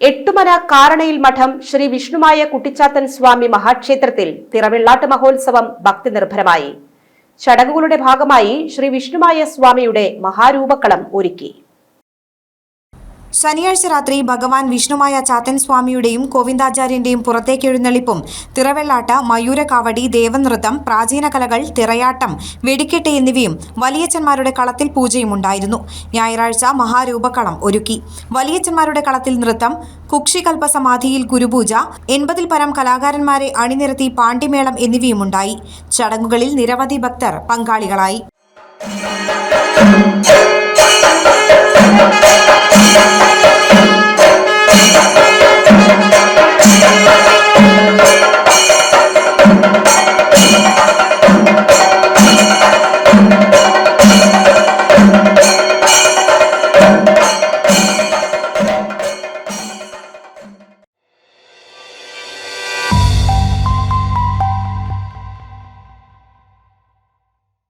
എട്ടുമന കാരണയിൽ മഠം ശ്രീ വിഷ്ണുമായ കുട്ടിച്ചാത്തൻ സ്വാമി മഹാക്ഷേത്രത്തിൽ തിറവെള്ളാട്ട് മഹോത്സവം ഭക്തി നിർഭരമായി ചടങ്ങുകളുടെ ഭാഗമായി ശ്രീ വിഷ്ണുമായ സ്വാമിയുടെ മഹാരൂപക്കളം ഒരുക്കി. ശനിയാഴ്ച രാത്രി ഭഗവാൻ വിഷ്ണുമായ ചാത്തൻ സ്വാമിയുടെയും ഗോവിന്ദാചാര്യന്റെയും പുറത്തേക്കെഴുന്നള്ളിപ്പും തിറവെള്ളാട്ട മയൂരകാവടി ദേവനൃത്തം പ്രാചീന കലകൾ തിറയാട്ടം വെടിക്കെട്ട് എന്നിവയും വലിയച്ചന്മാരുടെ കളത്തിൽ പൂജയും ഉണ്ടായിരുന്നു. ഞായറാഴ്ച മഹാരൂപക്കളം ഒരുക്കി. വലിയച്ചന്മാരുടെ കളത്തിൽ നൃത്തം കുക്ഷികൽപ്പ സമാധിയിൽ ഗുരുപൂജ എൺപതിൽ പരം കലാകാരന്മാരെ അണിനിരത്തി പാണ്ഡിമേളം എന്നിവയും ഉണ്ടായി. ചടങ്ങുകളിൽ നിരവധി ഭക്തർ പങ്കാളികളായി. Thank.